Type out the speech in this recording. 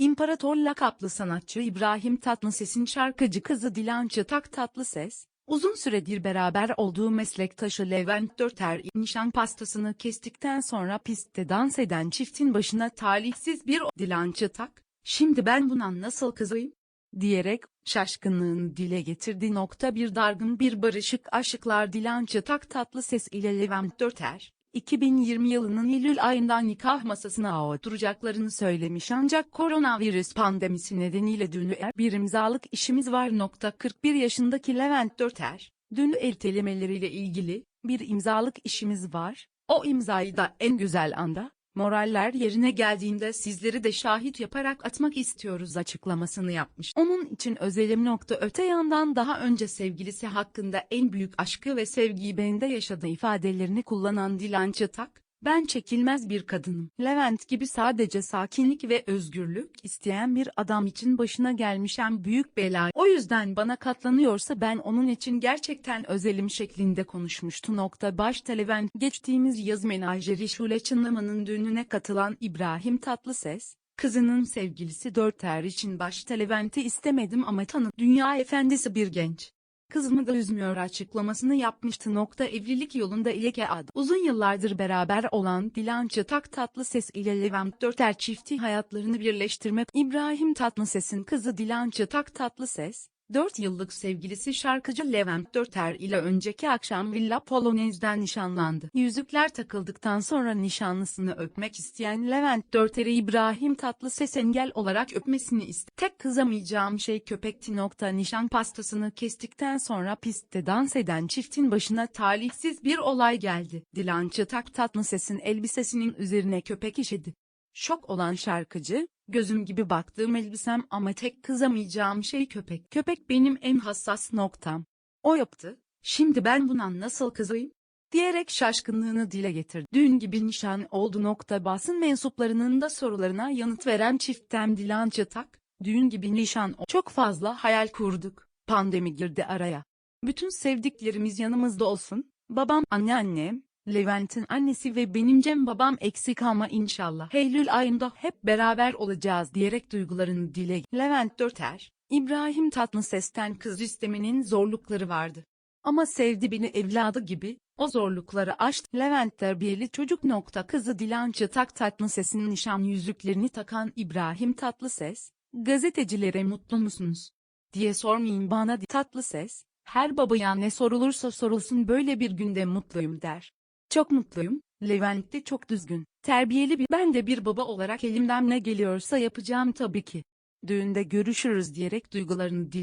İmparator lakaplı sanatçı İbrahim Tatlıses'in şarkıcı kızı Dilan Çıtak Tatlıses, uzun süredir beraber olduğu meslektaşı Levent Dörter nişan pastasını kestikten sonra pistte dans eden çiftin başına talihsiz bir Dilan Çıtak, şimdi ben buna nasıl kızayım? diyerek şaşkınlığını dile getirdi. Nokta bir dargın bir barışık aşıklar Dilan Çıtak Tatlıses ile Levent Dörter, 2020 yılının Eylül ayından nikah masasına oturacaklarını söylemiş ancak koronavirüs pandemisi nedeniyle dünü er bir imzalık işimiz var. Nokta 41 yaşındaki Levent Dörter, dün ertelemeleriyle ilgili bir imzalık işimiz var. O imzayı da en güzel anda, moraller yerine geldiğinde sizleri de şahit yaparak atmak istiyoruz açıklamasını yapmış. Onun için özelim nokta öte yandan daha önce sevgilisi hakkında en büyük aşkı ve sevgiyi bende yaşadığı ifadelerini kullanan Dilan Çıtak, ben çekilmez bir kadınım. Levent gibi sadece sakinlik ve özgürlük isteyen bir adam için başına gelmiş en büyük bela. O yüzden bana katlanıyorsa ben onun için gerçekten özelim şeklinde konuşmuştu. Nokta başta Levent geçtiğimiz yaz menajeri Şule Çınlaman'ın düğününe katılan İbrahim Tatlıses, kızının sevgilisi Dörter için başta Levent'i istemedim ama tanı dünya efendisi bir genç. Kızımı da üzmüyor açıklamasını yapmıştı. Nokta evlilik yolunda ileke adı. Uzun yıllardır beraber olan Dilan Çıtak Tatlıses ile Levent Dörter çifti hayatlarını birleştirmek. İbrahim Tatlıses'in kızı Dilan Çıtak Tatlıses, 4 yıllık sevgilisi şarkıcı Levent Dörter ile önceki akşam Villa Polonez'den nişanlandı. Yüzükler takıldıktan sonra nişanlısını öpmek isteyen Levent Dörter'i İbrahim Tatlıses engel olarak öpmesini istedi. Tek kızamayacağım şey köpekti. Nokta nişan pastasını kestikten sonra pistte dans eden çiftin başına talihsiz bir olay geldi. Dilan Çıtak Tatlıses'in elbisesinin üzerine köpek işedi. Şok olan şarkıcı, gözüm gibi baktığım elbisem ama tek kızamayacağım şey köpek. Köpek benim en hassas noktam. O yaptı, şimdi ben buna nasıl kızayım? diyerek şaşkınlığını dile getirdi. Dün gibi nişan oldu nokta basın mensuplarının da sorularına yanıt veren çiftten Dilan Çıtak, düğün gibi nişan çok fazla hayal kurduk, pandemi girdi araya. Bütün sevdiklerimiz yanımızda olsun, babam, anneannem, Levent'in annesi ve benim Cem babam eksik ama inşallah Eylül ayında hep beraber olacağız diyerek duygularını dile Levent Dörter, İbrahim Tatlıses'ten kız istemenin zorlukları vardı. Ama sevdi beni evladı gibi, o zorlukları aştı. Levent terbiyeli çocuk nokta kızı Dilan Çıtak Tatlıses'in nişan yüzüklerini takan İbrahim Tatlıses, gazetecilere mutlu musunuz? diye sormayın bana Tatlıses, her babaya ne sorulursa sorulsun böyle bir günde mutluyum der. Çok mutluyum, Levent de çok düzgün, terbiyeli bir ben de bir baba olarak elimden ne geliyorsa yapacağım tabii ki. Düğünde görüşürüz diyerek duygularını dil